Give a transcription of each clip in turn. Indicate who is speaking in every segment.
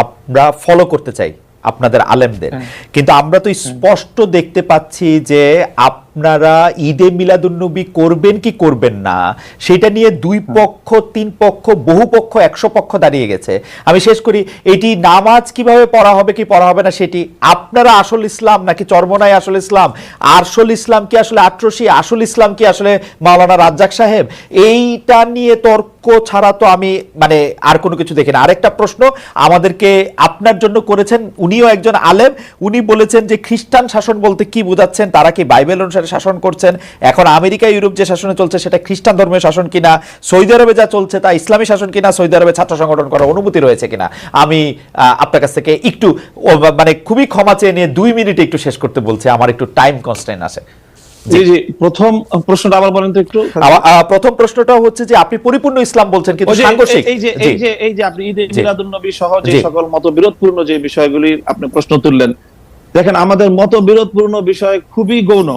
Speaker 1: আমরা ফলো করতে চাই আপনাদের আলেমদের। কিন্তু আমরা তো স্পষ্ট দেখতে পাচ্ছি যে আপনারা ঈদে মিলাদুন্নবী করবেন কি করবেন না সেটা নিয়ে দুই পক্ষ তিন পক্ষ বহু পক্ষ একশো পক্ষ দাঁড়িয়ে গেছে। আমি শেষ করি এটি নামাজ কীভাবে পড়া হবে কি পড়া হবে না সেটি আপনারা আসল ইসলাম নাকি চর্মনাই আসল ইসলাম? আরশল ইসলাম কি আসলে আট্রসি? আসল ইসলাম কি আসলে মাওলানা রাজ্জাক সাহেব? এইটা নিয়ে তর্ক ছাড়া তো আমি মানে আর কোনো কিছু দেখি না। আরেকটা প্রশ্ন আমাদেরকে আপনার জন্য করেছেন উনিও একজন আলেম উনি বলেছেন যে খ্রিস্টান শাসন বলতে কি বোঝাচ্ছেন তারা কি বাইবেল অনুসারে শাসন করছেন। এখন আমেরিকা ইউরোপ যে শাসনে চলছে সেটা খ্রিস্টান ধর্মের শাসন কিনা সৌদি আরবে যা চলছে তা ইসলামী শাসন কিনা সৌদি আরবে ছাত্র সংগঠন করার অনুমতি রয়েছে কিনা আমি আপনার কাছ থেকে একটু মানে খুবই ক্ষমা চেয়ে নিয়ে দুই মিনিটে একটু শেষ করতে বলছি আমার একটু টাইম কনস্ট্যান্ট আছে।
Speaker 2: জি। জি প্রথম প্রশ্নটা আবার বলেন তো একটু।
Speaker 1: প্রথম প্রশ্নটা হচ্ছে যে আপনি পরিপূর্ণ ইসলাম বলছেন কিন্তু সাংঘর্ষিক।
Speaker 2: এই যে এই যে এই যে আপনি ঈদে। মিলাদুন্নবী সহ যে। সকল মতবিরোধপূর্ণ যে বিষয়গুলি আপনি প্রশ্ন তুললেন দেখেন আমাদের মতবিরোধপূর্ণ বিষয় খুবই গৌণ।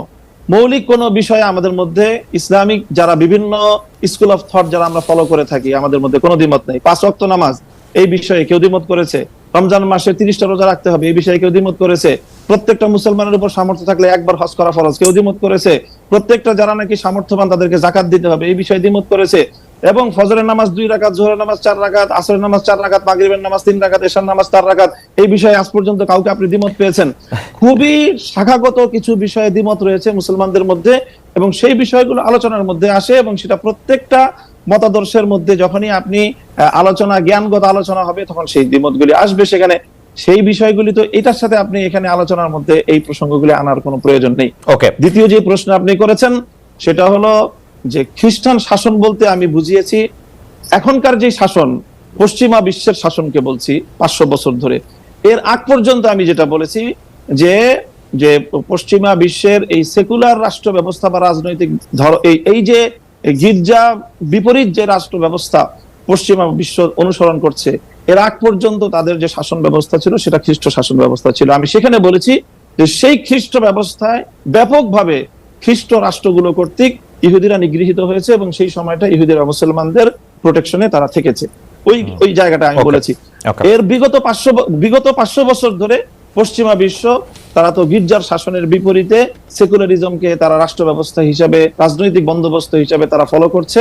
Speaker 2: মৌলিক কোন বিষয়ে আমাদের মধ্যে ইসলামিক যারা বিভিন্ন স্কুল অফ থট যারা আমরা ফলো করে থাকি, আমাদের মধ্যে কোনো দ্বিমত নেই। পাঁচ অক্ত নামাজ, এই বিষয়ে কেউ দ্বিমত করেছে? রমজান মাসে তিরিশটা রোজা রাখতে হবে, এই বিষয়ে কেউ দ্বিমত করেছে? প্রত্যেকটা মুসলমানের উপর সামর্থ্য থাকলে একবার হজ করা ফরজ, কেউ দ্বিমত করেছে? প্রত্যেকটা যারা নাকি সামর্থ্যবান তাদেরকে জাকাত দিতে হবে, এই বিষয়ে দ্বিমত করেছে? এবং ফজরের নামাজ দুই রাকাত জোহরের নামাজ চার রাকাত আসরের নামাজ চার রাকাত মাগরিবের নামাজ তিন রাকাত এশার নামাজ চার রাকাত। এই বিষয়ে আজ পর্যন্ত কাউকে আপনি দ্বিমত পেয়েছেন। খুবই শাখাগত কিছু বিষয়ে দ্বিমত রয়েছে মুসলমানদের মধ্যে এবং সেই বিষয়গুলো আলোচনার মধ্যে আসে এবং সেটা প্রত্যেকটা মতাদর্শের মধ্যে যখনই আপনি আলোচনা জ্ঞানগত আলোচনা হবে তখন সেই দ্বিমতগুলি আসবে সেখানে। সেই বিষয়গুলি তো এটার সাথে আপনি এখানে আলোচনার মধ্যে এই প্রসঙ্গগুলি আনার কোনো প্রয়োজন নেই।
Speaker 1: ওকে
Speaker 2: দ্বিতীয় যে প্রশ্ন আপনি করেছেন সেটা হলো যে খ্রিস্টান শাসন বলতে আমি বুঝিয়েছি, এখনকার যে শাসন, পশ্চিমা বিশ্বের শাসনকে বলছি, পাঁচশো বছর ধরে, এর আগ পর্যন্ত আমি যেটা বলেছি যে যে পশ্চিমা বিশ্বের এই সেকুলার রাষ্ট্র ব্যবস্থা বা রাজনৈতিক ধর, এই এই যে গির্জা বিপরীত যে রাষ্ট্র ব্যবস্থা পশ্চিমা বিশ্ব অনুসরণ করছে, এর আগ পর্যন্ত তাদের যে শাসন ব্যবস্থা ছিল সেটা খ্রিস্ট শাসন ব্যবস্থা ছিল। আমি সেখানে বলেছি যে সেই খ্রিস্ট ব্যবস্থায় ব্যাপকভাবে খ্রিস্ট রাষ্ট্রগুলো কর্তৃক ইহুদিরা নিগৃহীত হয়েছে এবং সেই সময়টা ইহুদিরা মুসলমানদের প্রোটেকশনে তারা থেকেছে। ওই ওই জায়গাটা আমি বলেছি। এর বিগত পাঁচশো বিগত পাঁচশো বছর ধরে পশ্চিমা বিশ্ব তারা তো গির্জার শাসনের বিপরীতে সেকুলারিজমকে তারা রাষ্ট্র ব্যবস্থা হিসাবে রাজনৈতিক বন্দোবস্ত হিসাবে তারা ফলো করছে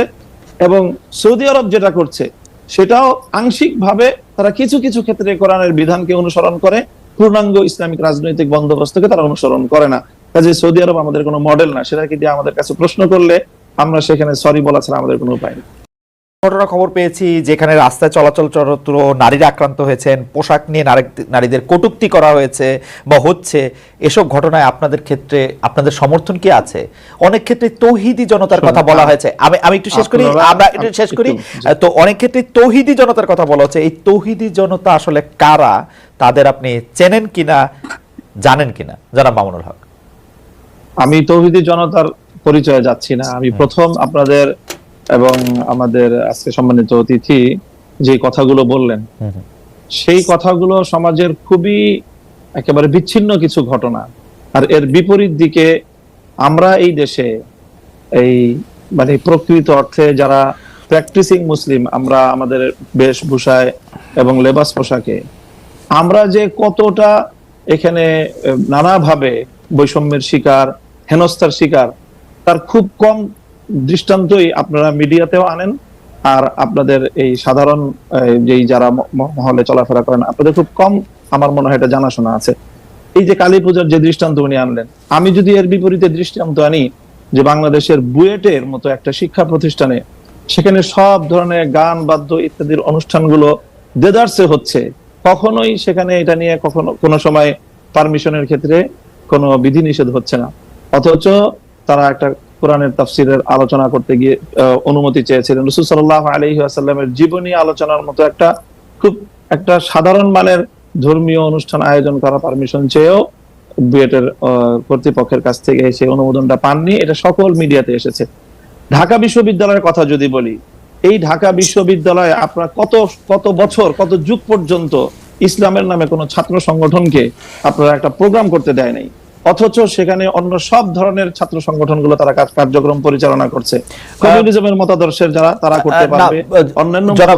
Speaker 2: এবং সৌদি আরব যেটা করছে সেটাও আংশিক ভাবে তারা কিছু কিছু ক্ষেত্রে কোরআনের বিধানকে অনুসরণ করে পূর্ণাঙ্গ ইসলামিক রাজনৈতিক বন্দোবস্তকে তারা অনুসরণ করে না। কাজে সৌদি আরব আমাদের কোনো মডেল না। সেটাকে দিয়ে আমাদের কাছে প্রশ্ন করলে আমরা সেখানে সরি বলা ছাড়া আমাদের কোনো উপায় নেই।
Speaker 1: ঘটনা খবর পেয়েছি যেখানে রাস্তায় চলাচল চরত্র নারীরা আক্রান্ত হয়েছেন পোশাক নিয়ে নারীদের কটুক্তি করা হয়েছে বা হচ্ছে। এসব ঘটনায় আপনাদের ক্ষেত্রে আপনাদের সমর্থন কি আছে? অনেক ক্ষেত্রে তৌহিদি জনতার কথা বলা হয়েছে। আমি আমি একটু শেষ করি আমরা একটু শেষ করি। তো অনেক ক্ষেত্রে তৌহিদি জনতার কথা বলা হচ্ছে। এই তৌহিদি জনতা আসলে কারা? তাদের আপনি চেনেন কিনা? জানেন কিনা? জানাব মামুনুল হক।
Speaker 2: আমি তৌহিদি জনতার পরিচয়ে যাচ্ছি না। আমি প্রথম আপনাদের এবং আমাদের আজকে সম্মানিত অতিথি যে কথাগুলো বললেন
Speaker 1: হুম হুম।
Speaker 2: সেই কথাগুলো সমাজের খুবই একেবারে বিচ্ছিন্ন কিছু ঘটনা। আর এর বিপরীত দিকে আমরা এই দেশে এই মানে প্রকৃত অর্থে যারা প্র্যাকটিসিং মুসলিম আমরা আমাদের বেশভূষায় এবং লেবাস পোশাকে আমরা যে কতটা এখানে নানাভাবে বৈষম্যের শিকার হেনস্থার শিকার। তার খুব কম দৃষ্টান্তই আপনারা মিডিয়াতেও আনেন, আর আপনাদের এই সাধারণ যেই যারা মহলে চলাফেরা করেন, আপনাদের খুব কম আমার মনে হয় এটা জানাশোনা আছে। এই যে কালী পূজার যে দৃষ্টান্ত উনি আনলেন, আমি যদি এর বিপরীতে দৃষ্টান্ত আনি যে বাংলাদেশের বুয়েটের মতো একটা শিক্ষা প্রতিষ্ঠানে, সেখানে সব ধরনের গান, বাদ্য ইত্যাদির অনুষ্ঠানগুলো দেদারসে হচ্ছে, কখনোই সেখানে এটা নিয়ে কখনো কোনো সময় পারমিশনের ক্ষেত্রে কোনো বিধিনিষেধ হচ্ছে না। অথচ তারা একটা কোরআনের তাফসিরের আলোচনা করতে গিয়ে অনুমতি চেয়েছিলেন। রসুল সাল্লাহ আলহি আসাল্লামের জীবনী আলোচনার মতো একটা খুব একটা সাধারণ মানের ধর্মীয় অনুষ্ঠান আয়োজন করা পারমিশন চেয়েও বুয়েটের কর্তৃপক্ষের কাছ থেকে সেই অনুমোদনটা পাননি। এটা সকল মিডিয়াতে এসেছে। ঢাকা বিশ্ববিদ্যালয়ের কথা যদি বলি, এই ঢাকা বিশ্ববিদ্যালয়ে আপনার কত কত বছর, কত যুগ পর্যন্ত ইসলামের নামে কোনো ছাত্র সংগঠনকে আপনারা একটা প্রোগ্রাম করতে দেয় নাই। অথচ সেখানে অন্য সব ধরনের ছাত্র সংগঠনগুলো তারা কাজ কার্যক্রম পরিচালনা করছে। কমিউনিজমের মতাদর্শের যারা তারা করতে পারবে। অন্যান্য যারা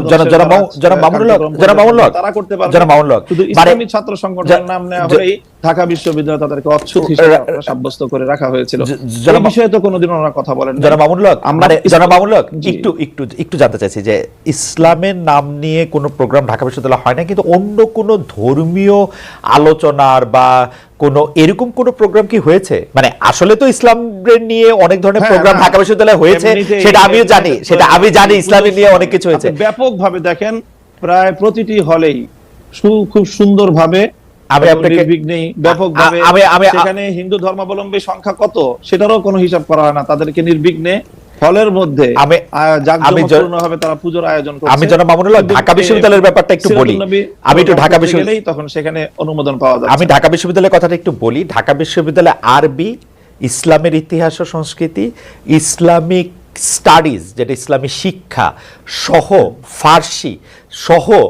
Speaker 2: তারা করতে পারবে।
Speaker 1: যারা
Speaker 2: শুধু
Speaker 1: মানে-
Speaker 2: ইসলামী ছাত্র
Speaker 1: সংগঠন
Speaker 2: নাম নেওয়া হলেই ঢাকা বিশ্ববিদ্যালয় তাদেরকে অচ্ছুত হিসেবে সাব্যস্ত করে রাখা হয়েছিল। এই বিষয়ে তো কোনোদিন ওনারা কথা বলেন
Speaker 1: জনাব মামুনুল হক,
Speaker 2: আমরা
Speaker 1: মানে
Speaker 2: ইসলাম-
Speaker 1: মামুনুল হক, একটু একটু একটু জানতে চাইছি যে ইসলামের নাম নিয়ে কোনো প্রোগ্রাম ঢাকা বিশ্ববিদ্যালয় হয় না কিন্তু অন্য কোনো ধর্মীয় আলোচনার বা কোনো এরকম কোনো প্রোগ্রাম কি হয়েছে? মানে আসলে তো ইসলামের নিয়ে অনেক ধরনের
Speaker 2: হ্যাঁ,
Speaker 1: প্রোগ্রাম। ঢাকা বিশ্ববিদ্যালয়ে হয়েছে সেটা আমিও জানি সেটা আমি জানি ইসলামের নিয়ে অনেক কিছু হয়েছে।
Speaker 2: ব্যাপকভাবে দেখেন প্রায় প্রতিটি হলেই খুব সুন্দরভাবে
Speaker 1: আমি আপনাকে-
Speaker 2: ব্যাপকভাবে
Speaker 1: আমি-
Speaker 2: সেখানে হিন্দু ধর্মাবলম্বী সংখ্যা কত? সেটারও কোনো হিসাব করা হয় না। তাদেরকে নির্বিঘ্নে হলের মধ্যে
Speaker 1: আমি-
Speaker 2: জাঁকজমকপূর্ণভাবে তারা পুজোর আয়োজন করছে।
Speaker 1: আমি জনাব মামুনুল ঢাকা বিশ্ববিদ্যালয়ের ব্যাপারটা একটু বলি। আমি একটু ঢাকা বিশ্ববিদ্যালয়-
Speaker 2: তখন সেখানে অনুমোদন পাওয়া যাচ্ছে।
Speaker 1: আমি ঢাকা বিশ্ববিদ্যালয়ের কথাটা একটু বলি। ঢাকা বিশ্ববিদ্যালয় আরবি ইসলামের ইতিহাস ও সংস্কৃতি ইসলামিক স্টাডিজ যেটা ইসলামী শিক্ষা সহ ফার্সি সহ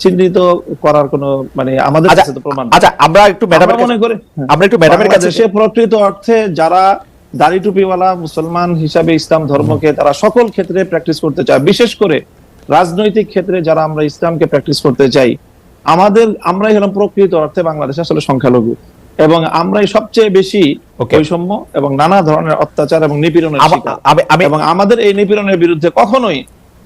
Speaker 2: চিহ্নিত করার কোনো মানে আমাদের
Speaker 1: আচ্ছা
Speaker 2: কাছে তো প্রমাণ
Speaker 1: আচ্ছা আমরা একটু ম্যাডামের
Speaker 2: মনে করি হ্যাঁ।
Speaker 1: আমরা একটু ম্যাডামের কাছে
Speaker 2: বাংলাদেশে প্রকৃত অর্থে যারা দাড়ি টুপিওয়ালা মুসলমান হিসাবে ইসলাম ধর্মকে তারা সকল ক্ষেত্রে প্র্যাকটিস করতে চায় বিশেষ করে রাজনৈতিক ক্ষেত্রে যারা আমরা ইসলামকে প্র্যাকটিস করতে চাই আমাদের আমরাই হলাম প্রকৃত অর্থে বাংলাদেশে আসলে সংখ্যালঘু এবং আমরাই সবচেয়ে বেশি. বৈষম্য এবং নানা ধরনের অত্যাচার এবং নিপীড়নের এবং আমাদের এই নিপীড়নের বিরুদ্ধে কখনোই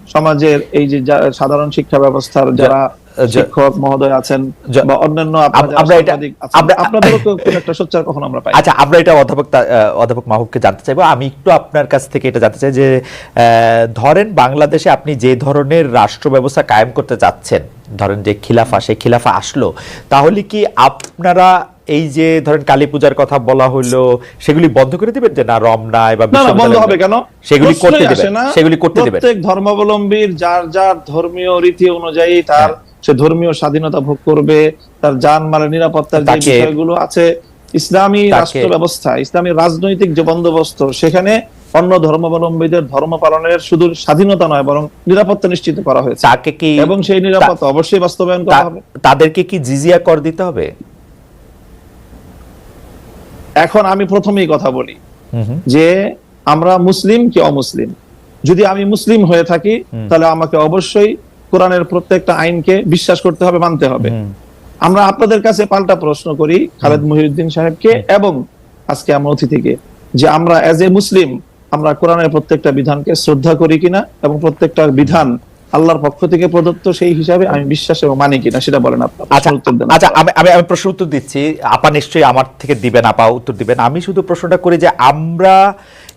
Speaker 2: সমাজের এই যে সাধারণ শিক্ষা ব্যবস্থার যারা শিক্ষক মহোদয় আছেন বা অন্যান্য
Speaker 1: আমরা এটা-
Speaker 2: আপনাদেরও একটা সোচ্চার কখনো আমরা পাই
Speaker 1: আচ্ছা আমরা এটা অধ্যাপক অধ্যাপক মাহবুবকে জানতে চাইব আমি একটু আপনার কাছ থেকে এটা জানতে চাই যে ধরেন বাংলাদেশে আপনি যে ধরনের রাষ্ট্র ব্যবস্থা কায়েম করতে চাচ্ছেন ধরেন যে খিলাফা সেই খিলাফা আসলো তাহলে কি আপনারা এই যে ধরেন কালী পূজার কথা বলা হলো সেগুলি বন্ধ করে দিবেন যে না রমনায় বা
Speaker 2: বন্ধ হবে কেন
Speaker 1: সেগুলি করতে দিবেন। সেগুলি করতে দিবেন
Speaker 2: প্রত্যেক ধর্মাবলম্বীর যার যার ধর্মীয় রীতি অনুযায়ী তার
Speaker 1: হ্যাঁ।
Speaker 2: সে ধর্মীয় স্বাধীনতা ভোগ করবে তার জান মালের নিরাপত্তার যে বিষয়গুলো আছে ইসলামী রাষ্ট্র ব্যবস্থা ইসলামী রাজনৈতিক যে বন্দোবস্ত সেখানে অন্য ধর্মাবলম্বীদের ধর্ম পালনের শুধু স্বাধীনতা নয় বরং নিরাপত্তা নিশ্চিত করা হয়েছে।
Speaker 1: তাকে কি
Speaker 2: এবং সেই নিরাপত্তা অবশ্যই বাস্তবায়ন করা হবে।
Speaker 1: তাদেরকে কি জিজিয়া কর দিতে হবে?
Speaker 2: এখন আমি প্রথমেই কথা বলি। যে আমরা মুসলিম কি অমুসলিম? যদি আমি মুসলিম হয়ে থাকি তাহলে আমাকে অবশ্যই কোরআনের প্রত্যেকটা আইনকে বিশ্বাস করতে হবে মানতে হবে। আমরা আপনাদের কাছে পাল্টা প্রশ্ন করি খালেদ মহিউদ্দিন সাহেবকে এবং আজকে আমরা অতিথিকে যে আমরা এজ এ মুসলিম আমরা কোরআনের প্রত্যেকটা বিধানকে শ্রদ্ধা করি কিনা এবং প্রত্যেকটা বিধান আল্লাহর পক্ষ থেকে প্রদত্ত সেই হিসাবে আমি বিশ্বাস এবং মানি কিনা সেটা বলেন আপনার
Speaker 1: আচ্ছা
Speaker 2: উত্তর দেন।
Speaker 1: আচ্ছা আমি আমি আমি প্রশ্ন উত্তর দিচ্ছি। আপা নিশ্চয়ই আমার থেকে দিবেন আপা উত্তর দিবেন। আমি শুধু প্রশ্নটা করি যে আমরা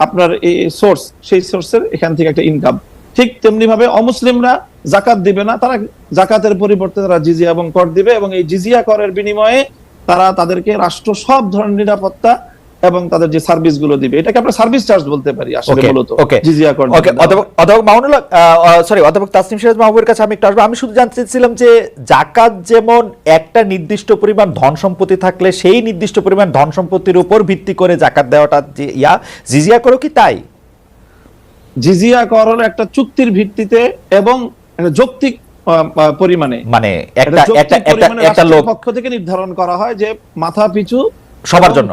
Speaker 2: আপনার এই সোর্স সেই সোর্সের এখান থেকে একটা ইনকাম ঠিক তেমনি ভাবে অমুসলিমরা জাকাত দিবে না, তারা জাকাতের পরিবর্তে তারা জিজিয়া এবং কর দিবে এবং এই জিজিয়া করের বিনিময়ে তারা তাদেরকে রাষ্ট্র সব ধরনের নিরাপত্তা এবং তাদের যে সার্ভিসগুলো দিবে এটাকে আমরা সার্ভিস চার্জ বলতে পারি আসলে মূলত জিজিয়া কর
Speaker 1: ওকে অধ্যাপক সরি অধ্যাপক তাসনিম সিরাজ মাহবুবের কাছে আমি একটু আসব। আমি শুধু জানতে চাইছিলাম যে জাকাত যেমন একটা নির্দিষ্ট পরিমাণ ধন সম্পত্তি থাকলে সেই নির্দিষ্ট পরিমাণ ধন সম্পত্তির উপর ভিত্তি করে জাকাত দেওয়াটা যে ইয়া জিজিয়া করো কি তাই?
Speaker 2: জিজিয়া কর হলো একটা চুক্তির ভিত্তিতে এবং যৌক্তিক পরিমাণে।
Speaker 1: মানে একটা একটা একটা লোক।
Speaker 2: পক্ষ থেকে নির্ধারণ করা হয় যে মাথা পিছু
Speaker 1: সবার জন্য,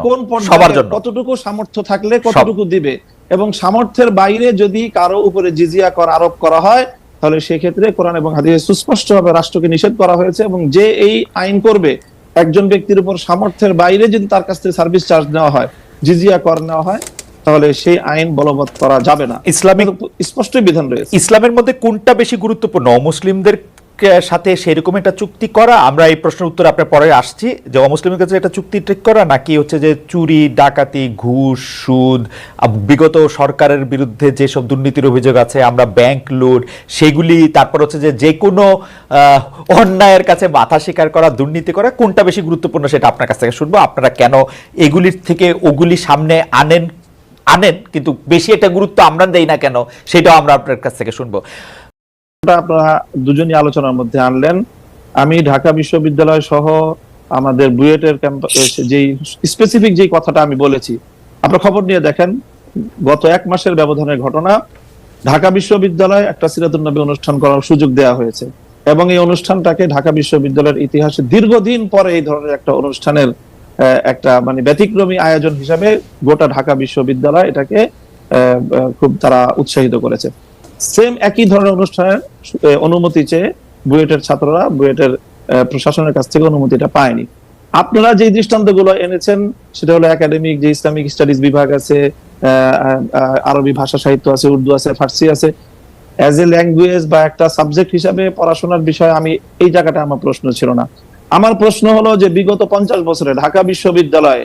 Speaker 1: সবার জন্য।
Speaker 2: কতটুকু সামর্থ্য থাকলে কতটুকু দিবে? এবং সামর্থ্যের বাইরে যদি কারও উপরে জিজিয়া কর আরোপ করা হয় তাহলে সেক্ষেত্রে কোরআন এবং হাদিসে সুস্পষ্টভাবে রাষ্ট্রকে নিষেধ করা হয়েছে এবং যে এই আইন করবে একজন ব্যক্তির উপর সামর্থ্যের বাইরে যদি তার কাছ থেকে সার্ভিস চার্জ নেওয়া হয় জিজিয়া কর নেওয়া হয় তাহলে সেই আইন বলবৎ করা যাবে না।
Speaker 1: ইসলামিক
Speaker 2: স্পষ্ট বিধান রয়েছে।
Speaker 1: ইসলামের মধ্যে কোনটা বেশি গুরুত্বপূর্ণ? মুসলিমদের সাথে সেরকম একটা চুক্তি করা, আমরা এই প্রশ্নের উত্তর আপনার পরে আসছি, যে অমুসলিমের কাছে একটা চুক্তি ঠিক করা নাকি হচ্ছে যে চুরি, ডাকাতি, ঘুষ, সুদ বিগত সরকারের বিরুদ্ধে যেসব দুর্নীতির অভিযোগ আছে, আমরা ব্যাংক লুট সেগুলি, তারপর হচ্ছে যে যে কোনো অন্যায়ের কাছে মাথা স্বীকার করা, দুর্নীতি করা, কোনটা বেশি গুরুত্বপূর্ণ সেটা আপনার কাছ থেকে শুনব। আপনারা কেন এগুলির থেকে ওগুলি সামনে আনেন আনেন, কিন্তু বেশি একটা গুরুত্ব আমরা দেই না কেন, সেটাও আমরা আপনার কাছ থেকে শুনব।
Speaker 2: আপনারা দুজনই আলোচনার মধ্যে আনলেন। আমি ঢাকা বিশ্ববিদ্যালয় সহ আমাদের বুয়েটের ক্যাম্পাস যেই স্পেসিফিক যেই কথাটা আমি বলেছি খবর নিয়ে দেখেন, গত এক মাসের ব্যবধানের ঘটনা, ঢাকা একটা অনুষ্ঠান করার সুযোগ হয়েছে এবং এই অনুষ্ঠানটাকে ঢাকা বিশ্ববিদ্যালয়ের ইতিহাসে দীর্ঘদিন পরে এই ধরনের একটা অনুষ্ঠানের একটা মানে ব্যতিক্রমী আয়োজন হিসাবে গোটা ঢাকা বিশ্ববিদ্যালয় এটাকে খুব তারা উৎসাহিত করেছে। সেম একই ধরনের অনুষ্ঠানের অনুমতি চেয়ে বুয়েটের ছাত্ররা, বুয়েটের প্রশাসনের কাছ থেকে অনুমতিটা পায়নি। আপনারা যে দৃষ্টান্তগুলো এনেছেন, সেটা হলো একাডেমিক যে ইসলামিক স্টাডিজ বিভাগ আছে আরবি ভাষা সাহিত্য আছে, উর্দু আছে, ফার্সি আছে অ্যাজ এ ল্যাঙ্গুয়েজ বা একটা সাবজেক্ট হিসাবে পড়াশোনার বিষয়ে আমি এই জায়গাটা আমার প্রশ্ন ছিল না। আমার প্রশ্ন হলো যে বিগত পঞ্চাশ বছরে ঢাকা বিশ্ববিদ্যালয়ে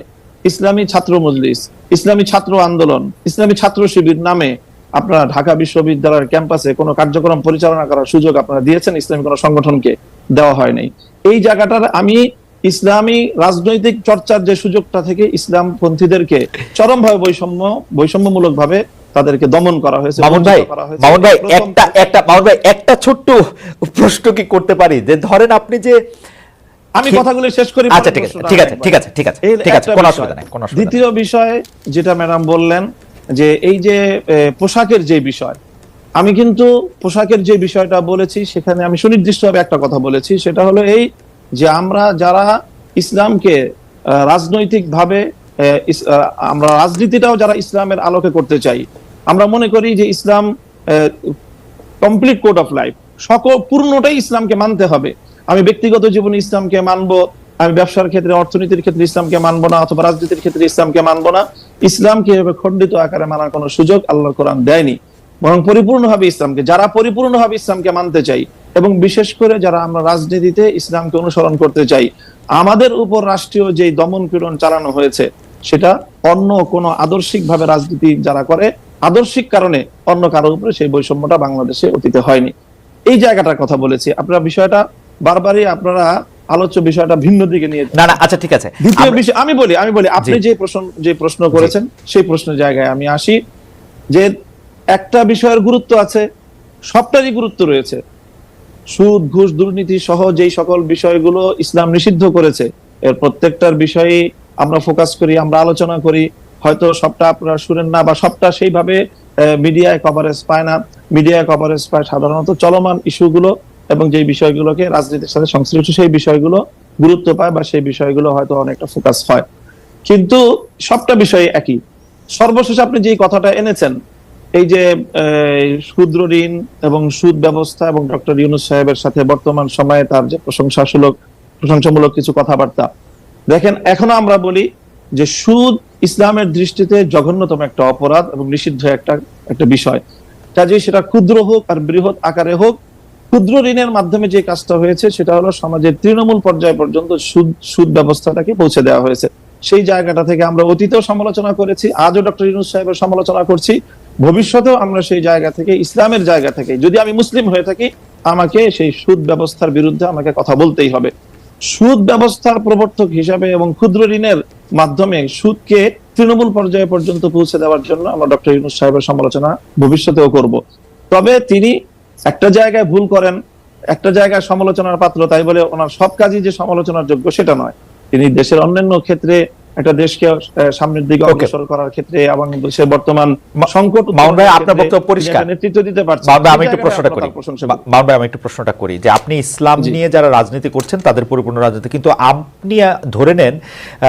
Speaker 2: ইসলামী ছাত্র মজলিস, ইসলামী ছাত্র আন্দোলন, ইসলামী ছাত্র শিবির নামে আপনারা ঢাকা বিশ্ববিদ্যালয়ের ক্যাম্পাসে কোনো কার্যক্রম পরিচালনা করার সুযোগ আপনারা দিয়েছেন ইসলামী কোনো সংগঠনকে দেওয়া হয় নাই। এই জায়গাটার আমি ইসলামী রাজনৈতিক চর্চার যে সুযোগটা থেকে ইসলাম পন্থীদেরকে চরমভাবে বৈষম্য বৈষম্যমূলক ভাবে তাদেরকে দমন করা হয়েছে
Speaker 1: মামুন ভাই। মামুন ভাই একটা একটা মামুন ভাই একটা ছোট্ট প্রশ্ন কি করতে পারি? যে ধরেন আপনি যে
Speaker 2: আমি কথাগুলো শেষ করি
Speaker 1: আচ্ছা ঠিক আছে ঠিক আছে ঠিক আছে ঠিক আছে ঠিক আছে কোনো অসুবিধা নেই কোনো অসুবিধা
Speaker 2: দ্বিতীয় বিষয় যেটা ম্যাডাম বললেন যে এই যে পোশাকের যে বিষয়, আমি কিন্তু পোশাকের যে বিষয়টা বলেছি, সেখানে আমি সুনির্দিষ্টভাবে একটা কথা বলেছি, সেটা হলো এই যে আমরা যারা ইসলামকে রাজনৈতিক ভাবে আমরা রাজনীতিটাও যারা ইসলামের আলোকে করতে চাই, আমরা মনে করি যে Islam complete code of life সকল পূর্ণটাই ইসলামকে মানতে হবে। আমি ব্যক্তিগত জীবনে ইসলামকে মানবো, আমি ব্যবসার ক্ষেত্রে, অর্থনীতির ক্ষেত্রে ইসলামকে মানবো না, অথবা রাজনীতির ক্ষেত্রে ইসলামকে মানবো না। ইসলামকে এভাবে খণ্ডিত আকারে মানার কোনো সুযোগ আল্লাহ কোরআন দেয়নি। বরং পরিপূর্ণভাবে ইসলামকে, যারা পরিপূর্ণভাবে ইসলামকে মানতে চাই এবং বিশেষ করে যারা আমরা রাজনীতিতে ইসলামকে অনুসরণ করতে চাই, আমাদের উপর রাষ্ট্রীয় যে দমন পীড়ন চালানো হয়েছে, সেটা অন্য কোনো আদর্শিক ভাবে রাজনীতি যারা করে, আদর্শিক কারণে অন্য কারোর উপরে সেই বৈষম্যটা বাংলাদেশে অতীতে হয়নি। এই জায়গাটার কথা বলেছি। আপনারা বিষয়টা বারবারই আপনারা আলোচ্য বিষয়টা ভিন্ন দিকে নিয়ে
Speaker 1: না না আচ্ছা ঠিক আছে।
Speaker 2: দ্বিতীয় বিষয় আমি বলি আমি বলি আপনি যে প্রশ্ন যে প্রশ্ন করেছেন সেই প্রশ্নের জায়গায় আমি আসি যে একটা বিষয়ের গুরুত্ব আছে সবটারই গুরুত্ব রয়েছে। সুদ ঘুষ দুর্নীতি সহ যেই সকল বিষয়গুলো ইসলাম নিষিদ্ধ করেছে এর প্রত্যেকটার বিষয়ে আমরা ফোকাস করি আমরা আলোচনা করি। হয়তো সবটা আপনারা শুনেন না বা সবটা সেইভাবে মিডিয়ায় কভারেজ পায় না। মিডিয়ায় কভারেজ পায় সাধারণত চলমান ইস্যুগুলো এবং যে বিষয়গুলোকে রাজনীতির সাথে সংশ্লিষ্ট, সেই বিষয়গুলো গুরুত্ব পায় বা সেই বিষয়গুলো হয়তো অনেকটা ফোকাস হয়। কিন্তু সবটা বিষয় একই। সর্বশেষ আপনি যে কথাটা এনেছেন, এই যে ক্ষুদ্র ঋণ এবং সুদ ব্যবস্থা এবং ডক্টর ইউনুস সাহেবের সাথে বর্তমান সময়ে তার যে প্রশংসাসূলক প্রশংসামূলক কিছু কথাবার্তা, দেখেন এখনও আমরা বলি যে সুদ ইসলামের দৃষ্টিতে জঘন্যতম একটা অপরাধ এবং নিষিদ্ধ একটা একটা বিষয়। কাজে সেটা ক্ষুদ্র হোক আর বৃহৎ আকারে হোক ক্ষুদ্র ঋণের মাধ্যমে যে কাজটা হয়েছে, সেটা হলো সমাজের তৃণমূল পর্যায় পর্যন্ত সুদ সুদ ব্যবস্থাটাকে পৌঁছে দেওয়া হয়েছে। সেই জায়গাটা থেকে আমরা অতীতেও সমালোচনা করেছি, আজও ডক্টর ইউনুস সাহেবের সমালোচনা করছি। ভবিষ্যতেও আমরা সেই জায়গা থেকে, ইসলামের জায়গা থেকে, যদি আমি মুসলিম হয়ে থাকি, আমাকে সেই সুদ ব্যবস্থার বিরুদ্ধে আমাকে কথা বলতেই হবে। সুদ ব্যবস্থার প্রবর্তক হিসাবে এবং ক্ষুদ্র ঋণের মাধ্যমে সুদকে তৃণমূল পর্যায়ে পর্যন্ত পৌঁছে দেওয়ার জন্য আমরা ডক্টর ইউনুস সাহেবের সমালোচনা ভবিষ্যতেও করব। তবে তিনি একটা জায়গায় ভুল করেন একটা জায়গায় সমালোচনার পাত্র তাই বলে ওনার সব কাজই যে সমালোচনার যোগ্য সেটা নয়। তিনি দেশের অন্যান্য ক্ষেত্রে একটা দেশকে সামনের দিকে অগ্রসর করার ক্ষেত্রে এবং দেশের বর্তমান সংকট
Speaker 1: মামুন ভাই, আপনার বক্তব্য পরিষ্কার।
Speaker 2: নেতৃত্ব দিতে পারছেন
Speaker 1: ভাই, আমি একটু প্রশ্নটা করি।
Speaker 2: তার প্রশংসা
Speaker 1: মা- ভাই, আমি একটু প্রশ্নটা করি যে আপনি ইসলাম নিয়ে যারা রাজনীতি করছেন তাদের পরিপূর্ণ রাজনীতি। কিন্তু আপনি ধরে নেন আহ,